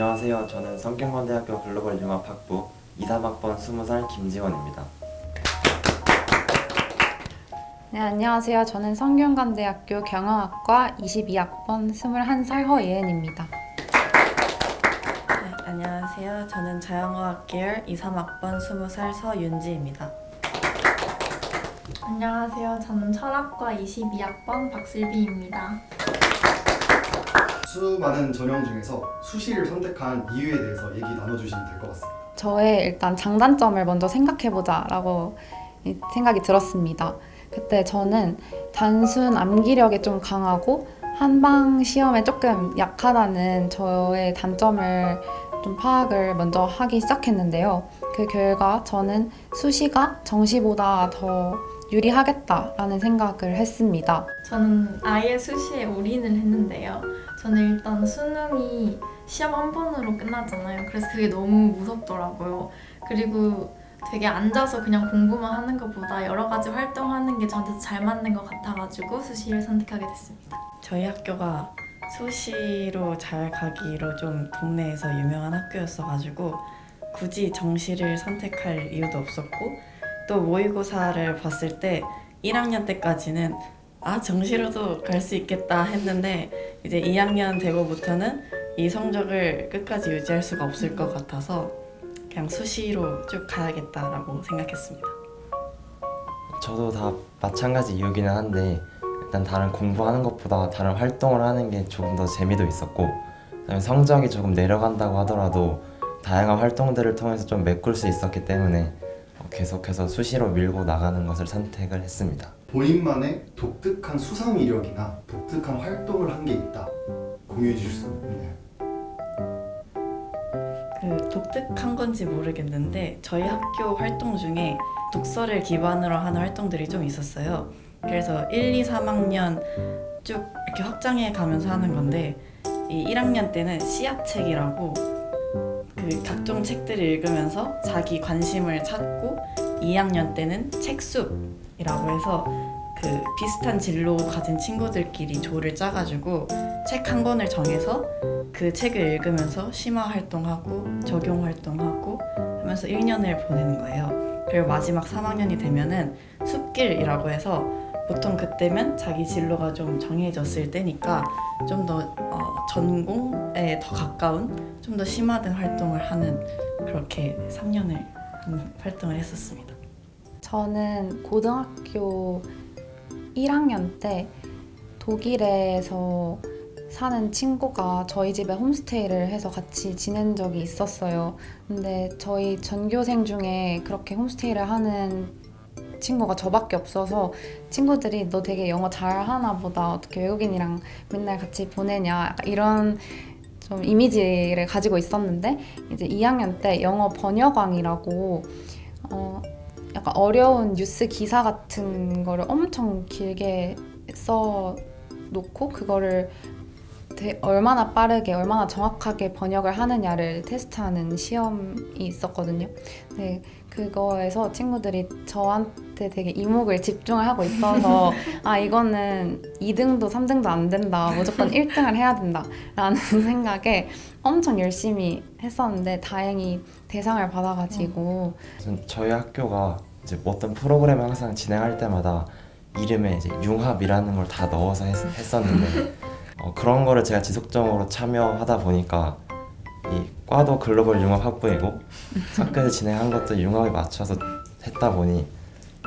안녕하세요. 저는 성균관대학교 글로벌 융합 학부 2, 3학번 20살 김지원입니다. 네, 안녕하세요. 저는 성균관대학교 경영학과 22학번 21살 허예은입니다. 네, 안녕하세요. 저는 자연과학 계열 2, 3학번 20살 서윤지입니다. 안녕하세요. 저는 철학과 22학번 박슬비입니다. 수많은 전형 중에서 수시를 선택한 이유에 대해서 얘기 나눠주시면 될 것 같습니다. 저의 일단 장단점을 먼저 생각해보자라고 이- 생각이 들었습니다. 그때 저는 단순 암기력이 좀 강하고 한방 시험에 조금 약하다는 저의 단점을 좀 파악을 먼저 하기 시작했는데요. 그 결과 저는 수시가 정시보다 더 유리하겠다라는 생각을 했습니다. 저는 아예 수시에 올인을 했는데요. 저는 일단 수능이 시험 한 번으로 끝나잖아요. 그래서 그게 너무 무섭더라고요. 그리고 되게 앉아서 그냥 공부만 하는 것보다 여러 가지 활동하는 게 저한테 잘 맞는 것 같아가지고 수시를 선택하게 됐습니다. 저희 학교가 수시로 잘 가기로 좀 동네에서 유명한 학교였어가지고 굳이 정시를 선택할 이유도 없었고 또 모의고사를 봤을 때 1학년 때까지는 아 정시로도 갈 수 있겠다 했는데 이제 2학년 되고부터는 이 성적을 끝까지 유지할 수가 없을 것 같아서 그냥 수시로 쭉 가야겠다라고 생각했습니다. 저도 다 마찬가지 이유기는 한데 일단 다른 공부하는 것보다 다른 활동을 하는 게 조금 더 재미도 있었고 그다음에 성적이 조금 내려간다고 하더라도 다양한 활동들을 통해서 좀 메꿀 수 있었기 때문에 어, 계속해서 수시로 밀고 나가는 것을 선택을 했습니다. 본인만의 독특한 수상 이력이나 독특한 활동을 한 게 있다. 공유해 주실 수 있나요? 그 독특한 건지 모르겠는데 저희 학교 활동 중에 독서를 기반으로 하는 활동들이 좀 있었어요. 그래서 1, 2, 3학년 쭉 이렇게 확장해 가면서 하는 건데 이 1학년 때는 씨앗책이라고 그 각종 책들을 읽으면서 자기 관심을 찾고 2학년 때는 책숲 이라고 해서 그 비슷한 진로 가진 친구들끼리 조를 짜가지고 책 한 권을 정해서 그 책을 읽으면서 심화 활동하고 적용 활동하고 하면서 1년을 보내는 거예요. 그리고 마지막 3학년이 되면은 숲길이라고 해서 보통 그때면 자기 진로가 좀 정해졌을 때니까 좀더 어, 전공에 더 가까운 좀 더 심화된 활동을 하는 그렇게 3년을 활동을 했었습니다. 저는 고등학교 1학년 때 독일에서 사는 친구가 저희 집에 홈스테이를 해서 같이 지낸 적이 있었어요. 근데 저희 전교생 중에 그렇게 홈스테이를 하는 친구가 저밖에 없어서 친구들이 너 되게 영어 잘하나 보다 어떻게 외국인이랑 맨날 같이 보내냐 이런 좀 이미지를 가지고 있었는데 이제 2학년 때 영어 번역왕이라고 어, 약간 어려운 뉴스 기사 같은 거를 엄청 길게 써 놓고 그거를 되- 얼마나 빠르게 얼마나 정확하게 번역을 하느냐를 테스트하는 시험이 있었거든요. 네, 그거에서 친구들이 저한테 되게 이목을 집중을 하고 있어서 아 이거는 2등도 3등도 안 된다. 무조건 1등을 해야 된다라는 생각에 엄청 열심히 했었는데 다행히 대상을 받아가지고. 저희 학교가 이제 뭐 어떤 프로그램을 항상 진행할 때마다 이름에 이제 융합이라는 걸 다 넣어서 했, 했었는데 어, 그런 거를 제가 지속적으로 참여하다 보니까 이 과도 글로벌 융합 학부이고 학교에서 진행한 것도 융합에 맞춰서 했다 보니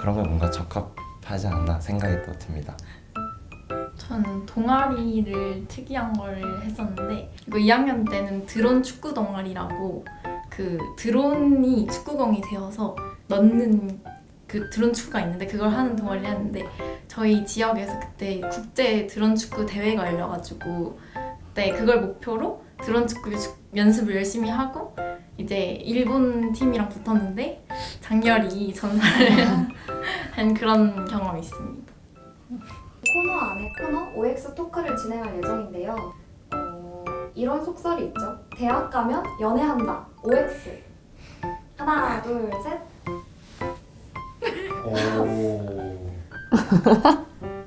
그런 게 뭔가 적합하지 않나 생각이 또 듭니다. 저는 동아리를 특이한 걸 했었는데 이거 2학년 때는 드론 축구 동아리라고 그 드론이 축구공이 되어서 넣는 그 드론 축구가 있는데 그걸 하는 동아리를 했는데 저희 지역에서 그때 국제 드론 축구 대회가 열려가지고 그때 그걸 목표로 드론 축구 축- 연습을 열심히 하고 이제 일본 팀이랑 붙었는데 장렬히 전사를 한 그런 경험이 있습니다. 코너 안에 코너 OX 토크를 진행할 예정인데요. 어, 이런 속설이 있죠. 대학 가면 연애한다. OX. 하나, 둘, 셋. 오.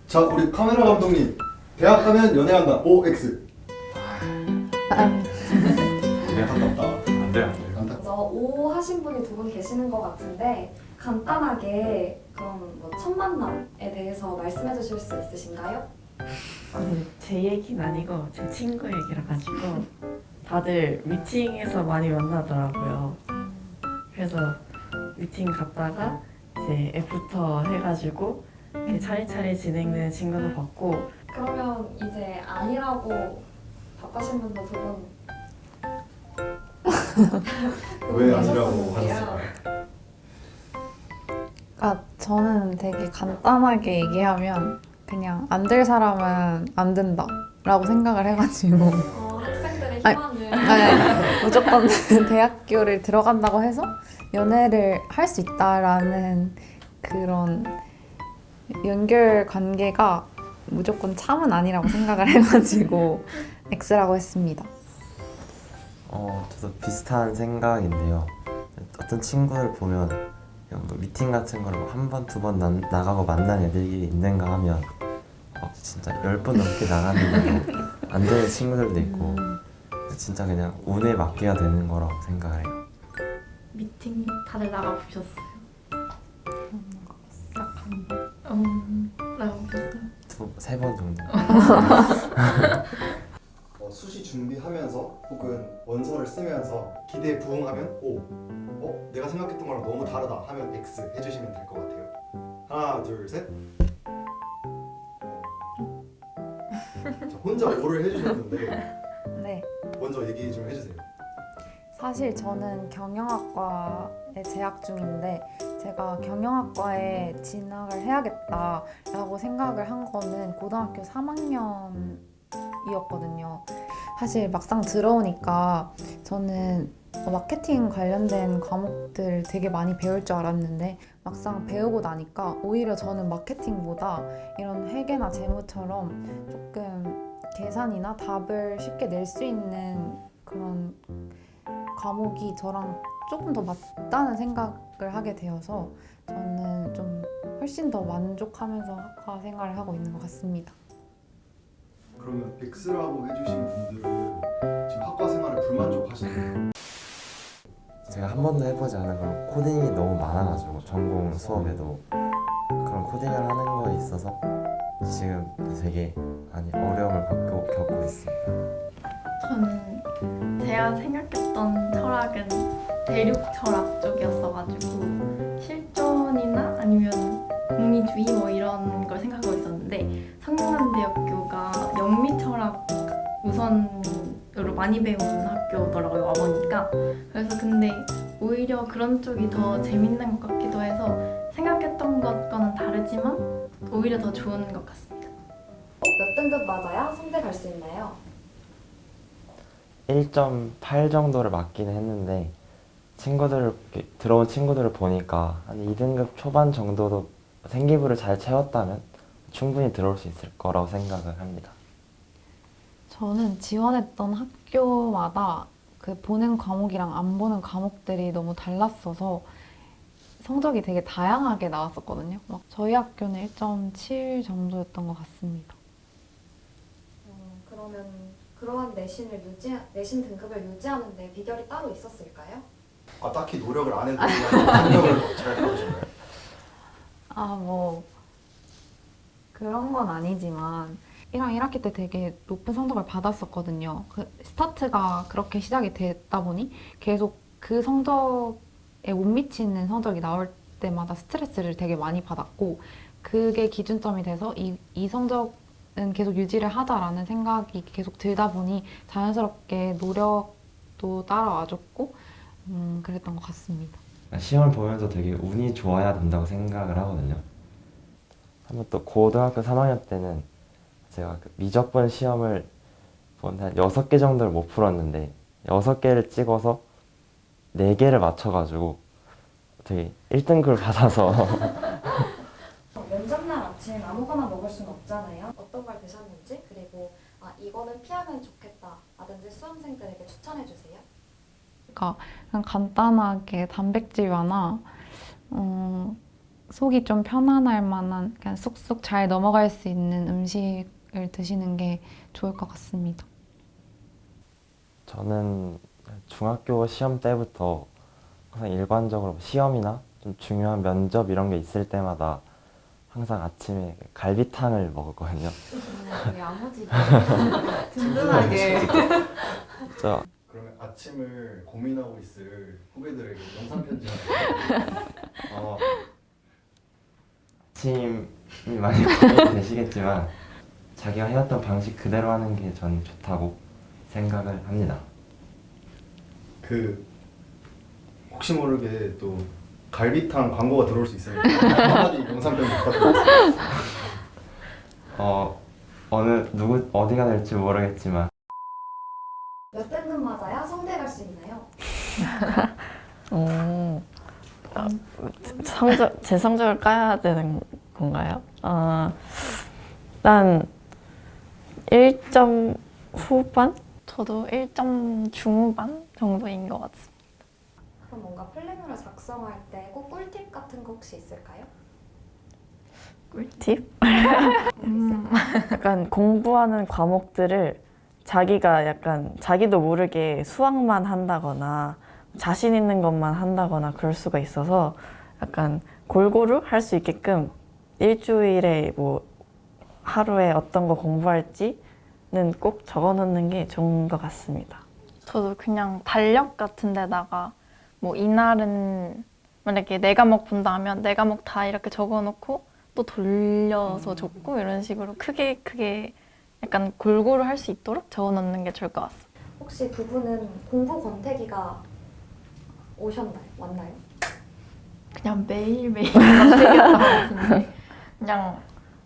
자, 우리 카메라 감독님. 대학 가면 연애한다. OX. 안타깝다. 안 돼요, 안 돼요. 안타깝다. 먼저 O 하신 분이 두 분 계시는 것 같은데 간단하게 그럼 뭐 첫 만남에 대해서 말씀해 주실 수 있으신가요? 제 얘기는 아니고 제 친구 얘기라 가지고 다들 미팅에서 많이 만나더라고요. 그래서 미팅 갔다가 이제 애프터 해가지고 이렇게 차례차례 진행되는 친구도 봤고 그러면 이제 아니라고 답하신 분도 두 분. 왜 아니라고 하셨을까요? 아, 저는 되게 간단하게 얘기하면 그냥 안 될 사람은 안 된다라고 생각을 해가지고 어, 학생들의 아니, 희망을. 네, 무조건 대학교를 들어간다고 해서 연애를 할 수 있다라는 그런 연결 관계가 무조건 참은 아니라고 생각을 해가지고 X라고 했습니다. 어, 저도 비슷한 생각인데요. 어떤 친구들 보면 뭐 미팅 같은 걸한 번, 두 번 나가고 만난 애들이 있는가 하면 막 진짜 열 번 넘게 나갔는데 안 되는 친구들도 있고 진짜 그냥 운에 맡겨야 되는 거라고 생각을 해요. 미팅 다들 나가 보셨어요? 음, 나가 보셨어요? 두, 세 번 정도. 어, 수시 준비하면서 혹은 원서를 쓰면서 기대에 부응하면 O 어? 내가 생각했던 거랑 너무 다르다 하면 X 해주시면 될 것 같아요 하나 둘셋 자, 혼자 O를 해주셨는데 네. 먼저 얘기 좀 해주세요 사실 저는 경영학과에 재학 중인데 제가 경영학과에 진학을 해야겠다라고 생각을 한 거는 고등학교 3학년이었거든요. 사실 막상 들어오니까 저는 어, 마케팅 관련된 과목들 되게 많이 배울 줄 알았는데 막상 배우고 나니까 오히려 저는 마케팅보다 이런 회계나 재무처럼 조금 계산이나 답을 쉽게 낼 수 있는 그런 과목이 저랑 조금 더 맞다는 생각을 하게 되어서 저는 좀 훨씬 더 만족하면서 학과 생활을 하고 있는 것 같습니다. 그러면 X라고 해주신 분들은 지금 학과 생활에 불만족하시나요? 제가 한 번도 해보지 않은 그런 코딩이 너무 많아가지고 전공 수업에도 그런 코딩을 하는 거에 있어서 지금 되게 많이 어려움을 겪고, 겪고 있습니다. 저는 제가 생각했던 철학은 대륙 철학 쪽이었어가지고 실존이나 아니면 공리주의 뭐 이런 걸 생각하고 있었는데 성균관대학교가 영미 철학 우선 으로 많이 배운 학교더라고요 와보니까 그래서 근데 오히려 그런 쪽이 더 재밌는 것 같기도 해서 생각했던 것과는 다르지만 오히려 더 좋은 것 같습니다. 몇 등급 맞아야 성대 갈 수 있나요? 1.8 정도를 맞기는 했는데 친구들을 들어온 친구들을 보니까 한 2등급 초반 정도도 생기부를 잘 채웠다면 충분히 들어올 수 있을 거라고 생각을 합니다. 저는 지원했던 학교마다 그 보는 과목이랑 안 보는 과목들이 너무 달랐어서 성적이 되게 다양하게 나왔었거든요. 막 저희 학교는 1.7 정도였던 것 같습니다. 음, 그러면 그러한 내신을 유지 내신 등급을 유지하는데 비결이 따로 있었을까요? 아 딱히 노력을 안 해도 그냥 능력을 잘 가르쳤나요? 아, 뭐 그런 건 아니지만 1학 1학기 때 되게 높은 성적을 받았었거든요. 그 스타트가 그렇게 시작이 됐다 보니 계속 그 성적에 못 미치는 성적이 나올 때마다 스트레스를 되게 많이 받았고 그게 기준점이 돼서 이, 이 성적은 계속 유지를 하자라는 생각이 계속 들다 보니 자연스럽게 노력도 따라와줬고 음, 그랬던 것 같습니다. 시험을 보면서 되게 운이 좋아야 된다고 생각을 하거든요. 한번 또 고등학교 3학년 때는 제가 그 미적분 시험을 한 6개 정도를 못 풀었는데 6개를 찍어서 4개를 맞춰가지고 되게 1등급을 받아서 어, 면접날 아침 아무거나 먹을 수는 없잖아요. 어떤 걸 드셨는지 그리고 아 이거는 피하면 좋겠다 라든지 수험생들에게 추천해 주세요. 그러니까 그냥 간단하게 단백질 완화, 어, 속이 좀 편안할 만한 그냥 쑥쑥 잘 넘어갈 수 있는 음식 을 드시는 게 좋을 것 같습니다. 저는 중학교 시험 때부터 항상 일관적으로 시험이나 좀 중요한 면접 이런 게 있을 때마다 항상 아침에 갈비탕을 먹었거든요. 야무지게. 든든하게. 진짜 그러면 아침을 고민하고 있을 후배들에게 영상 편지 어, 아침이 많이 고민이 되시겠지만 자기가 해왔던 방식 그대로 하는 게전 좋다고 생각을 합니다. 그 혹시 모르게 또 갈비탕 광고가 들어올 수 있으니까 한마디 영상 편지 부탁드립니다. 어 어느 누구 어디가 될지 모르겠지만 몇 등급 맞아야 성대 갈 수 있나요? 어, 아, 성적, 제 성적을 까야 되는 건가요? 어, 일단 1점 후반? 저도 1점 중후반 정도인 것 같습니다. 그럼 뭔가 플래너를 작성할 때 꼭 꿀팁 같은 거 혹시 있을까요? 꿀팁? 음. 약간 공부하는 과목들을 자기가 약간 자기도 모르게 수학만 한다거나 자신 있는 것만 한다거나 그럴 수가 있어서 약간 골고루 할 수 있게끔 일주일에 뭐 하루에 어떤 거 공부할지는 꼭 적어 놓는 게 좋은 것 같습니다. 저도 그냥 달력 같은 데다가 뭐 이날은 만약에 네 과목 본다면 네 과목 다 이렇게 적어놓고 또 돌려서 적고 이런 식으로 크게 크게 약간 골고루 할 수 있도록 적어놓는 게 좋을 것 같습니다. 혹시 두 분은 공부 권태기가 오셨나요? 왔나요? 그냥 매일매일 되겠다 같은데 그냥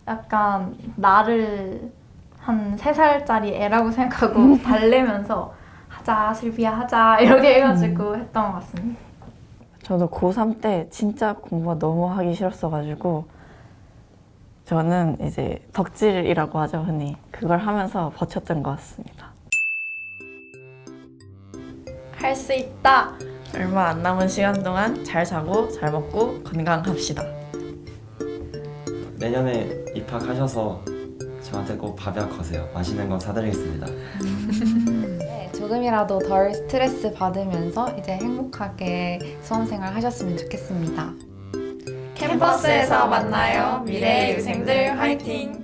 약간 나를 한 세살짜리 애라고 생각하고 달래면서 하자 슬비야 하자 이렇게 해가지고 했던 것 같습니다. 저도 고3 때 진짜 공부가 너무 하기 싫었어가지고 저는 이제 덕질이라고 하죠 흔히 그걸 하면서 버텼던 것 같습니다. 할 수 있다. 얼마 안 남은 시간 동안 잘 자고 잘 먹고 건강합시다. 내년에 입학하셔서 저한테 꼭 밥약 거세요. 맛있는 거 사드리겠습니다. 네, 조금이라도 덜 스트레스 받으면서 이제 행복하게 수험생활 하셨으면 좋겠습니다. 캠퍼스에서 만나요. 미래의 유생들 화이팅!